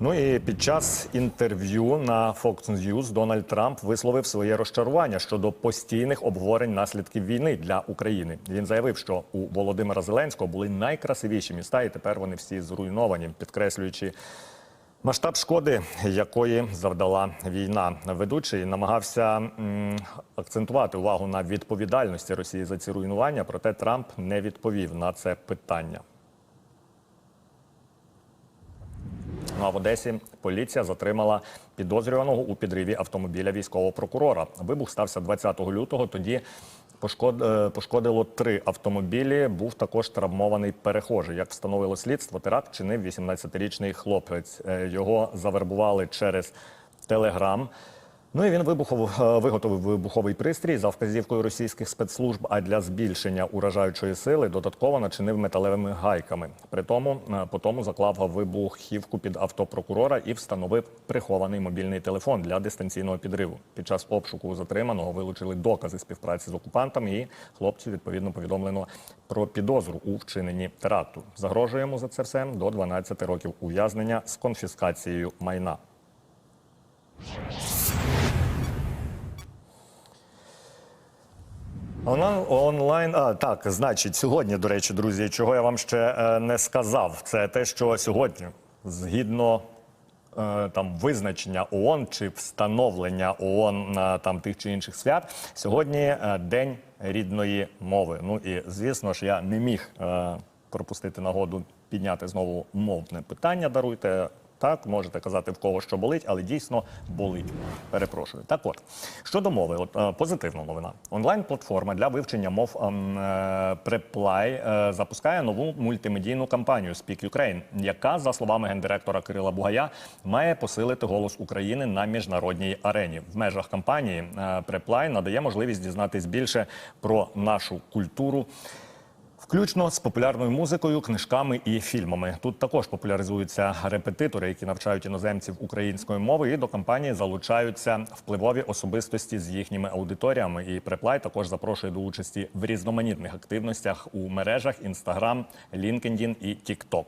Ну і під час інтерв'ю на Fox News Дональд Трамп висловив своє розчарування щодо постійних обговорень наслідків війни для України. Він заявив, що у Володимира Зеленського були найкрасивіші міста, і тепер вони всі зруйновані, підкреслюючи. Масштаб шкоди, якої завдала війна, ведучий намагався акцентувати увагу на відповідальності Росії за ці руйнування, проте Трамп не відповів на це питання. Ну а в Одесі поліція затримала підозрюваного у підриві автомобіля військового прокурора. Вибух стався 20 лютого. Тоді е, пошкодило три автомобілі. Був також травмований перехожий. Як встановило слідство, теракт чинив 18-річний хлопець. Е, Його завербували через телеграм. Ну і він вибухов, е, виготовив вибуховий пристрій за вказівкою російських спецслужб. А для збільшення уражаючої сили додатково начинив металевими гайками. При тому е, по тому заклав вибухівку під авто прокурора і встановив прихований мобільний телефон для дистанційного підриву. Під час обшуку затриманого вилучили докази співпраці з окупантами. І хлопцю відповідно повідомлено про підозру у вчиненні теракту. Загрожує йому за це все до 12 років ув'язнення з конфіскацією майна. Онлайн, онлайн, а так, значить, сьогодні, до речі, друзі, чого я вам ще е, не сказав, це те, що сьогодні, згідно е, там визначення ООН чи встановлення ООН на там тих чи інших свят, сьогодні е, день рідної мови. Ну і звісно ж, я не міг е, пропустити нагоду підняти знову мовне питання. Даруйте. Так, можете казати в кого що болить, але дійсно болить. Перепрошую. Так от щодо мови, от е, позитивна новина. Онлайн-платформа для вивчення мов ем, е, Preply е, запускає нову мультимедійну кампанію Speak Ukraine, яка, за словами гендиректора Кирила Бугая, має посилити голос України на міжнародній арені. В межах кампанії Preply надає можливість дізнатись більше про нашу культуру. Включно з популярною музикою, книжками і фільмами. Тут також популяризуються репетитори, які навчають іноземців української мови, і до кампанії залучаються впливові особистості з їхніми аудиторіями. І Преплай також запрошує до участі в різноманітних активностях у мережах Instagram, LinkedIn і TikTok.